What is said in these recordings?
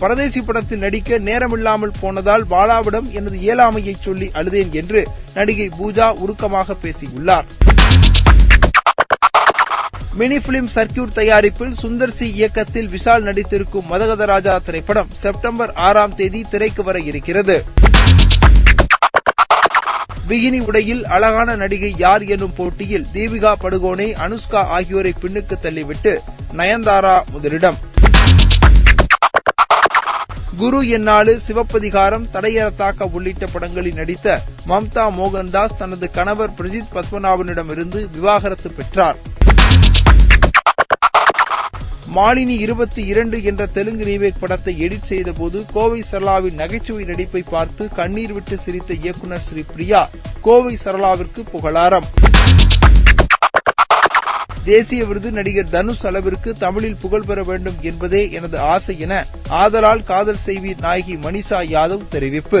பரதேசி படத்தில் நடிக்க நேரமில்லாமல் போனதால் பாலாவிடம் எனது இயலாமையை சொல்லி அழுதேன் என்று நடிகை பூஜா உருக்கமாக பேசியுள்ளார். மினி பிலிம் சர்க்கியூட் தயாரிப்பில் சுந்தர் சி இயக்கத்தில் விஷால் நடித்திருக்கும் மதகதராஜா திரைப்படம் செப்டம்பர் ஆறாம் தேதி திரைக்கு வர இருக்கிறது. பிகினி உடையில் அழகான நடிகை யார் எனும் போட்டியில் தீபிகா படுகோனே அனுஷ்கா ஆகியோரை பின்னுக்கு தள்ளிவிட்டு நயன்தாரா முதலிடம். குரு என்னாலு சிவப்பதிகாரம் தடையறத்தாக்க உள்ளிட்ட படங்களில் நடித்த மம்தா மோகன்தாஸ் தனது கணவர் பிரஜித் பத்மநாபனிடமிருந்து விவாகரத்து பெற்றார். மாலினி இருபத்தி இரண்டு என்ற தெலுங்கு ரீமேக் படத்தை எடிட் செய்தபோது கோவை சரளாவின் நகைச்சுவை நடிப்பை பார்த்து கண்ணீர் விட்டு சிரித்த இயக்குநர் ஸ்ரீ பிரியா கோவை சரளாவிற்கு புகழாரம். தேசிய விருது நடிகர் தனுஷ் அளவிற்கு தமிழில் புகழ் பெற வேண்டும் என்பதே எனது ஆசை என ஆதலால் காதல் செய்வீர் நாயகி மணிஷா யாதவ் தெரிவிப்பு.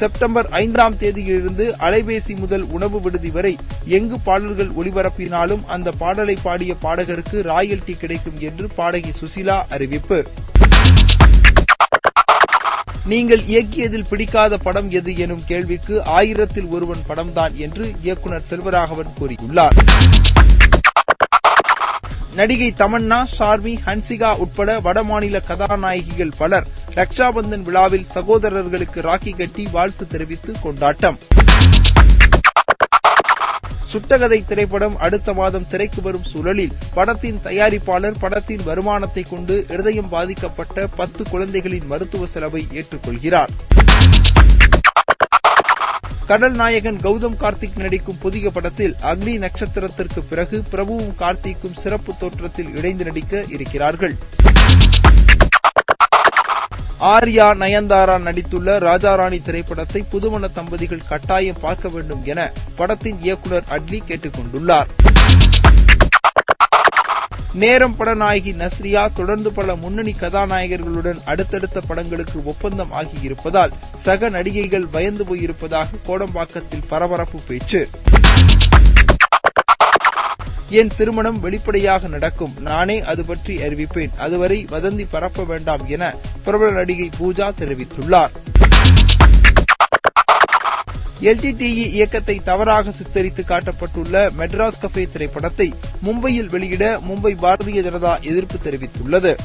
செப்டம்பர் ஐந்தாம் தேதியிலிருந்து அலைபேசி முதல் உணவு விடுதி வரை எங்கு பாடல்கள் ஒளிபரப்பினாலும் அந்த பாடலை பாடிய பாடகருக்கு ராயல்டி கிடைக்கும் என்று பாடகி சுசிலா அறிவிப்பு. நீங்கள் இயக்கியதில் பிடிக்காத படம் எது எனும் கேள்விக்கு ஆயிரத்தில் ஒருவன் படம்தான் என்று இயக்குநர் செல்வராகவன் கூறியுள்ளார். நடிகை தமன்னா ஷார்மி ஹன்சிகா உட்பட வடமாநில கதாநாயகிகள் பலர் ரக்ஷாபந்தன் விழாவில் சகோதரர்களுக்கு ராக்கி கட்டி வாழ்த்து தெரிவித்து கொண்டாட்டம். சுட்டகதை திரைப்படம் அடுத்த மாதம் திரைக்கு வரும் சூழலில் படத்தின் தயாரிப்பாளர் படத்தின் வருமானத்தை கொண்டு இருதயம் பாதிக்கப்பட்ட பத்து குழந்தைகளின் மருத்துவ செலவை ஏற்றுக்கொள்கிறார். கடல் நாயகன் கௌதம் கார்த்திக் நடிக்கும் புதிய படத்தில் அக்னி நட்சத்திரத்திற்கு பிறகு பிரபுவும் கார்த்திக்கும் சிறப்பு தோற்றத்தில் இணைந்து நடிக்க இருக்கிறார்கள். ஆர்யா நயன்தாரா நடித்துள்ள ராஜாராணி திரைப்படத்தை புதுமண தம்பதிகள் கட்டாயம் பார்க்க வேண்டும் என படத்தின் இயக்குநர் அட்லி கேட்டுக் கொண்டுள்ளார் நேரம் படநாயகி நஸ்ரியா தொடர்ந்து பல முன்னணி கதாநாயகர்களுடன் அடுத்தடுத்த படங்களுக்கு ஒப்பந்தம் ஆகியிருப்பதால் சக நடிகைகள் பயந்து போயிருப்பதாக கோடம்பாக்கத்தில் பரபரப்பு பேச்சு. என் திருமணம் வெளிப்படையாக நடக்கும். நானே அது பற்றி அறிவிப்பேன். அதுவரை வதந்தி பரப்ப வேண்டாம் என பிரபல நடிகை பூஜா தெரிவித்துள்ளார். எல்டிடிஇ இயக்கத்தை தவறாக சித்தரித்து காட்டப்பட்டுள்ள மெட்ராஸ் கஃபே திரைப்படத்தை மும்பையில் வெளியிட மும்பை பாரதிய ஜனதா எதிர்ப்பு தெரிவித்துள்ளது.